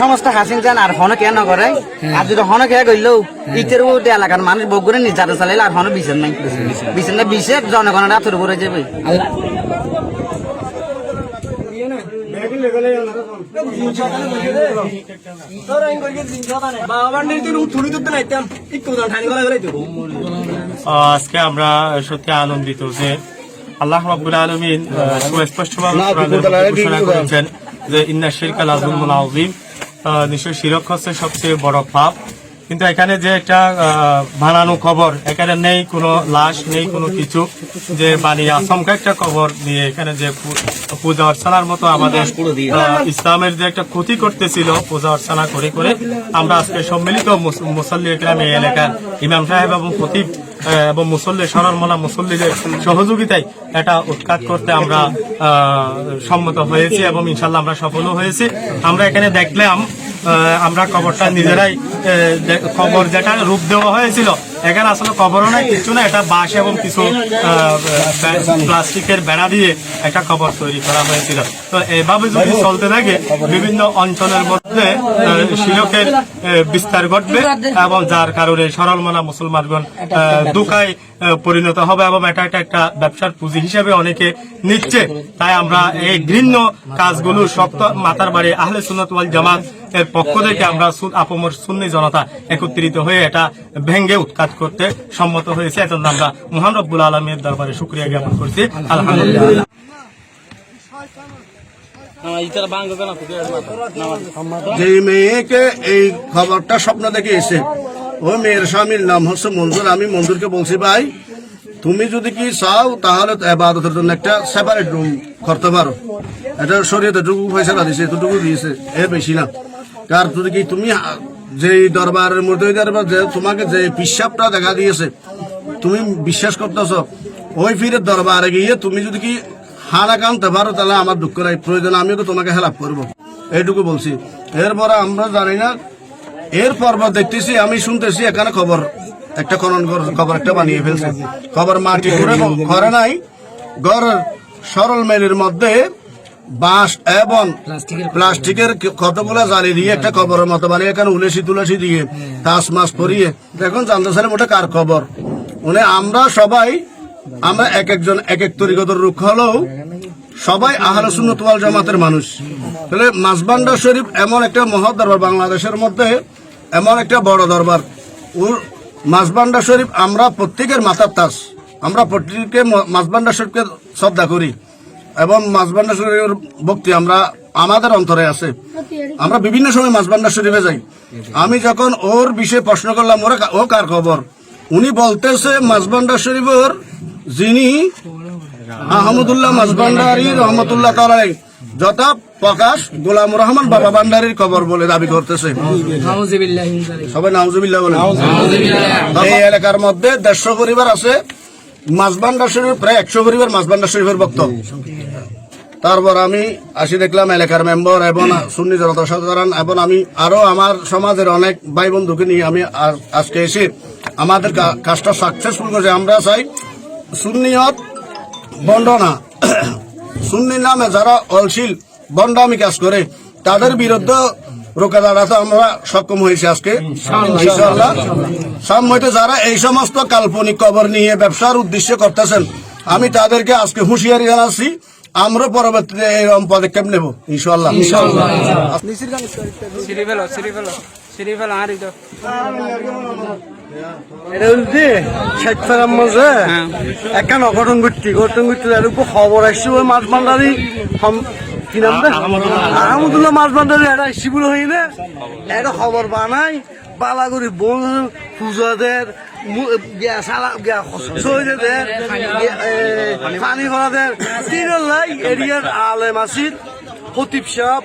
সমস্ত হাসিন যান আর হন কেন করে। আর যদি হন কে গইলো ইটের উপরে এলাকার মানুষ বগুড়ে নির্যাতন চালাইলে আর হন নাই। বিচার নাই বিচার জনগণের হাতের উপরে যাবে। আজকে আমরা সত্যি আনন্দিত যে আল্লাহ রাব্বুল আলামিন সুস্পষ্টভাবে ঘোষণা করেছেন যে ইন্না শিরকা লাযুলমুন আযীম। আহ, নিশ্চয় শিরক হচ্ছে সবচেয়ে বড় পাপ। কিন্তু এখানে যে একটা বানানো খবর এখানে নেই কোনো লাশ, নেই কোনো কিছু যে বানিয়ে, আচমকা একটা খবর দিয়ে এখানে যে পূজা অর্চনার মতো আমাদের ইসলামের যে একটা ক্ষতি করতেছিল, পূজা অর্চনা করে করে আমরা আজকে সম্মিলিত মুসল্লি এই এলাকার ইমাম সাহেব এবং খতিব এবং মুসল্লি সরলমলা মুসল্লিদের সহযোগিতায় এটা উৎখাত করতে আমরা সম্মত হয়েছি এবং ইনশাল্লাহ আমরা সফলও হয়েছি। আমরা এখানে দেখলাম আমরা খবরটা নিজেরাই কবর যেটা রূপ দেওয়া হয়েছিল এখানে আসলে কবরও নাই, কিছু না এটা বাঁশ এবং কিছু প্লাস্টিকের বেড়া দিয়ে একটা কবর তৈরি করা হয়েছিল। তো এভাবে যদি চলতে থাকে, বিভিন্ন অঞ্চলের মধ্যে শিরকের বিস্তার ঘটবে এবং যার কারণে সরলমনা মুসলমানগণ দুকায় পরিণত হবে এবং এটা একটা একটা ব্যবসার পুঁজি হিসেবে অনেকে নিচ্ছে। তাই আমরা এই ঘৃণ্য কাজগুলো শক্ত মাথার বাড়ি আহলে সুন্নত ওয়াল জামাত এর পক্ষ থেকে আমরা আপমর সুন্নি জনতা একত্রিত হয়ে এটা ভেঙ্গে উৎখাত করতে সম্মত হয়েছে। এজন্য আমরা মহান রব্বুল আলমীর দরবারে শুক্রিয়া জ্ঞাপন করছি। আলহামদুলিল্লাহ। যে মেয়েকে এই খবরটা স্বপ্ন দেখে এসে ওই মেয়ের স্বামীর নাম হচ্ছে মঞ্জুর। আমি মঞ্জুরকে বলছি ভাই তুমি যদি কি চাও তাহলে তো আবাদতের জন্য একটা সেপারেট রুম করতে পারো। এটা শরীয়তে টুকু পয়সা দিয়েছে এতটুকু দিয়েছে এর বেশি না। কার যদি কি তুমি যে দরবারের মধ্যে দরবার, যে তোমাকে যে পিসাবটা দেখা দিয়েছে, তুমি বিশ্বাস করতেছ, ওই ফিরের দরবারে গিয়ে তুমি যদি কি হারা কানতে পারো, তাহলে আমার দুঃখ নাই প্রয়োজন, আমিও তো তোমাকে হেল্প করব। এইটুকু বলছি। এরপরে আমরা জানি না এরপর পর দেখতেছি, আমি শুনতেছি, এখানে খবর, একটা খনন খবর একটা বানিয়ে ফেলছে। খবর মাটি করে ঘরে নাই, ঘরের সরল মেলের মধ্যে বাঁশ এবং প্লাস্টিকের কতগুলো জালি দিয়ে একটা খবরের মতো বানিয়ে এখানে উলেসি তুলেসি দিয়ে তাস মাছ পরিয়ে। এখন জানতে চাইলাম ওটা কার খবর উনি আমরা সবাই আমরা এক একজন এক এক তরিকতর রুখ হলেও সবাই আহলে সুন্নত ওয়াল জামাতের মানুষ। তাহলে মাসবান্ডা শরীফ এমন একটা মহৎ দরবার বাংলাদেশের মধ্যে এমন একটা বড় দরবার। ওর মাসবান্ডা শরীফ আমরা প্রত্যেকের মাথার তাস। আমরা প্রত্যেকে মাসবান্ডা শরীফকে শ্রদ্ধা করি। এবং মাসবান্ডা শরীফের ভক্তি আমরা আমাদের অন্তরে আছে। আমরা বিভিন্ন সময় মাসবান্ডা শরীফে যাই। আমি যখন ওর বিষয়ে প্রশ্ন করলাম ওরা ও কার খবর? উনি বলতেছে মাসবান্ডা শরীফের যিনি আহমদুল্লাহ মাসবান্ডারি রহমতুল্লাহ তালাই যথা প্রকাশ গোলাম রহমান বাবা ভান্ডারির খবর বলে দাবি করতেছে। সবাই নাউজুবিল্লাহ বলে এই এলাকার মধ্যে দেড়শো পরিবার আছে। মাসবান্ডা শরীফ প্রায় একশো পরিবার মাসবান্ডা শরীফের ভক্ত। তারপর আমি আসি দেখলাম এলাকার মেম্বার এবং সুন্নি জনতা সাধারণ এবং আমি আরও আমার সমাজের অনেক ভাই বন্ধুকে নিয়ে আমি আজ- আজকে এসে আমাদের কাজটা সাকসেসফুল করেছে আমরা চাই সুন্নিয়ত বন্ডনা। সুন্নি নামে যারা অলশীল বন্ডামি কাজ করে তাদের বিরুদ্ধে রোকা দাঁড়াতে আমরা সক্ষম হয়েছি আজকে। ইনশাআল্লাহ। সম্মত যারা এই সমস্ত কাল্পনিক খবর নিয়ে ব্যবসার উদ্দেশ্য করতেছেন আমি তাদেরকে আজকে হুঁশিয়ারি জানাচ্ছি আমরা পরবর্তীতে এরকম পদক্ষেপ নেব আর একটু অঘটন ঘটছি ঘটন ঘটছে এর খবর আসছে ওই মাছ ভান্ডারি কি নাম? আহমদুল্লাহ মাছ ভান্ডারি এটা শিবুল হইলে একটা খবর বানাই বালাগুড়ি বোন পূজাদের পানি ভরাদের। তিনের লাই এরিয়ার আলেম আসিল খতিব সাহেব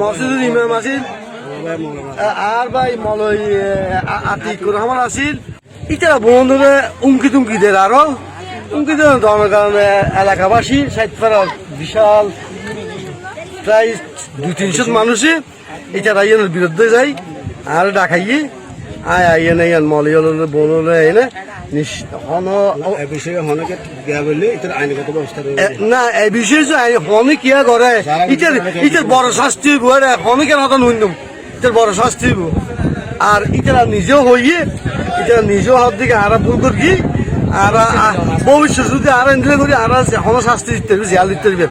মসজিদের ইমাম আসিল আর ভাই মলই আতিকুর রহমান আছিল ইটা বন্ধুরে উমকি তুমকি দের আরও। উমকি ধরনের কারণে এলাকাবাসী সাইডপাড়া বিশাল প্রায় দুই তিনশো মানুষে এটা রাইয়ানের বিরুদ্ধে যাই আর ডাকাইয়ে আয় আইয়ান মলই হলো বোন এনে না এই বিষয়ে হনে কিয়া করে? ইটার ইটার বড় শাস্তি হইব হতো ইটার বড় শাস্তি হইব। আর ইটারা নিজেও হইয়ে ইটারা নিজেও হাত দিকে আরা ভুল করি আর ভবিষ্যৎ যদি আরা ইন্দিরা করি আরা হন শাস্তি দিতে জেল দিতে